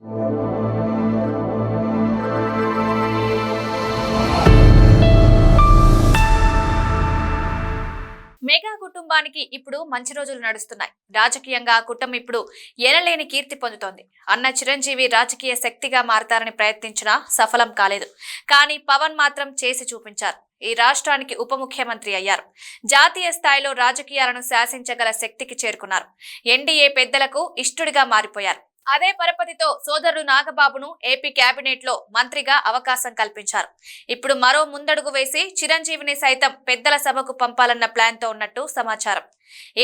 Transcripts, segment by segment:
Mega కుటుంబానికి ఇప్పుడు మంచి రోజులు నడుస్తున్నాయి. రాజకీయంగా ఆ కుటుంబం ఇప్పుడు ఎనలేని కీర్తి పొందుతోంది. అన్న చిరంజీవి రాజకీయ శక్తిగా మారతారని ప్రయత్నించినా సఫలం కాలేదు. కానీ పవన్ మాత్రం చేసి చూపించారు. ఈ రాష్ట్రానికి ఉప ముఖ్యమంత్రి అయ్యారు. జాతీయ స్థాయిలో రాజకీయాలను శాసించగల శక్తికి చేరుకున్నారు. ఎన్డీఏ పెద్దలకు ఇష్టుడిగా మారిపోయారు. అదే పరపతితో సోదరుడు నాగబాబును ఏపీ కేబినెట్లో మంత్రిగా అవకాశం కల్పించారు. ఇప్పుడు మరో ముందడుగు వేసి చిరంజీవిని సైతం పెద్దల సభకు పంపాలన్న ప్లాన్తో ఉన్నట్టు సమాచారం.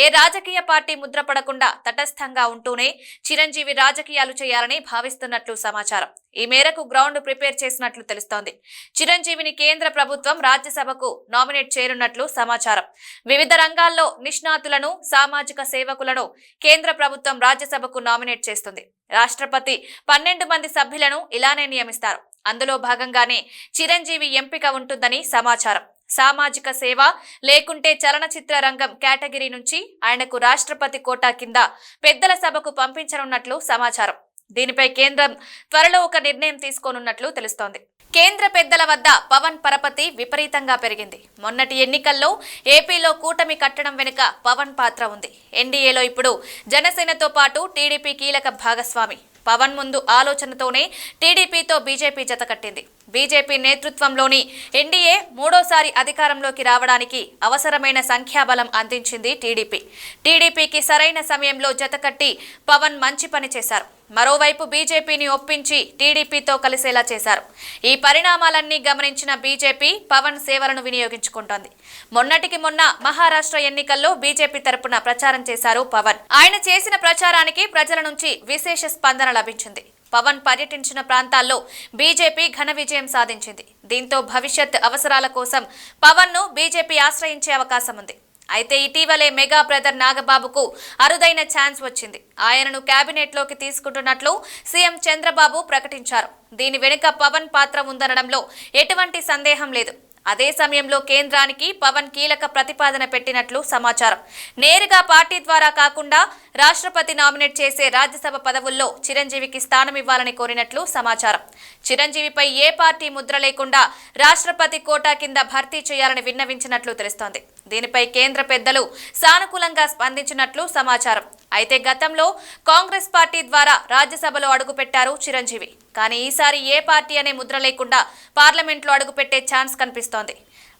ఏ రాజకీయ పార్టీ ముద్రపడకుండా తటస్థంగా ఉంటూనే చిరంజీవి రాజకీయాలు చేయాలని భావిస్తున్నట్లు సమాచారం. ఈ మేరకు గ్రౌండ్ ప్రిపేర్ చేసినట్లు తెలుస్తోంది. చిరంజీవిని కేంద్ర ప్రభుత్వం రాజ్యసభకు నామినేట్ చేయనున్నట్లు సమాచారం. వివిధ రంగాల్లో నిష్ణాతులను సామాజిక సేవకులను కేంద్ర ప్రభుత్వం రాజ్యసభకు నామినేట్ చేస్తుంది. రాష్ట్రపతి పన్నెండు మంది సభ్యులను ఇలానే నియమిస్తారు. అందులో భాగంగానే చిరంజీవి ఎంపిక ఉంటుందని సమాచారం. సామాజిక సేవ లేకుంటే చలనచిత్ర రంగం కేటగిరీ నుంచి ఆయనకు రాష్ట్రపతి కోటా కింద పెద్దల సభకు పంపించనున్నట్లు సమాచారం. దీనిపై కేంద్రం త్వరలో ఒక నిర్ణయం తీసుకోనున్నట్లు తెలుస్తోంది. కేంద్ర పెద్దల వద్ద పవన్ పరపతి విపరీతంగా పెరిగింది. మొన్నటి ఎన్నికల్లో ఏపీలో కూటమి కట్టడం వెనుక పవన్ పాత్ర ఉంది. ఎన్డీఏలో ఇప్పుడు జనసేనతో పాటు టీడీపీ కీలక భాగస్వామి. పవన్ ముందు ఆలోచనతోనే టీడీపీతో బీజేపీ జతకట్టింది బీజేపీ నేతృత్వంలోని ఎన్డీఏ మూడోసారి అధికారంలోకి రావడానికి అవసరమైన సంఖ్యాబలం అందించింది టీడీపీ. టీడీపీకి సరైన సమయంలో జతకట్టి పవన్ మంచి పని చేశారు. మరోవైపు బీజేపీని ఒప్పించి టీడీపీతో కలిసేలా చేశారు. ఈ పరిణామాలన్నీ గమనించిన బీజేపీ పవన్ సేవలను వినియోగించుకుంటోంది. మొన్నటికి మొన్న మహారాష్ట్ర ఎన్నికల్లో బీజేపీ తరపున ప్రచారం చేశారు పవన్. ఆయన చేసిన ప్రచారానికి ప్రజల నుంచి విశేష స్పందన లభించింది. పవన్ పర్యటించిన ప్రాంతాల్లో బీజేపీ ఘన విజయం సాధించింది. దీంతో భవిష్యత్ అవసరాల కోసం పవన్ను బీజేపీ ఆశ్రయించే అవకాశం ఉంది. అయితే ఇటీవలే మెగా బ్రదర్ నాగబాబుకు అరుదైన ఛాన్స్ వచ్చింది. ఆయనను కేబినెట్లోకి తీసుకుంటున్నట్లు సీఎం చంద్రబాబు ప్రకటించారు. దీని వెనుక పవన్ పాత్ర ఉందనడంలో ఎటువంటి సందేహం లేదు. అదే సమయంలో కేంద్రానికి పవన్ కీలక ప్రతిపాదన పెట్టినట్లు సమాచారం. నేరుగా పార్టీ ద్వారా కాకుండా రాష్ట్రపతి నామినేట్ చేసే రాజ్యసభ పదవుల్లో చిరంజీవికి స్థానం ఇవ్వాలని కోరినట్లు సమాచారం. చిరంజీవిపై ఏ పార్టీ ముద్ర లేకుండా రాష్ట్రపతి కోటా కింద భర్తీ చేయాలని విన్నవించినట్లు తెలుస్తోంది. దీనిపై కేంద్ర పెద్దలు సానుకూలంగా స్పందించినట్లు సమాచారం. అయితే గతంలో కాంగ్రెస్ పార్టీ ద్వారా రాజ్యసభలో అడుగుపెట్టారు చిరంజీవి. కానీ ఈసారి ఏ పార్టీ అనే ముద్ర లేకుండా పార్లమెంట్లో అడుగుపెట్టే ఛాన్స్ కనిపిస్తోంది.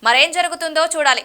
మరేం జరుగుతుందో చూడాలి.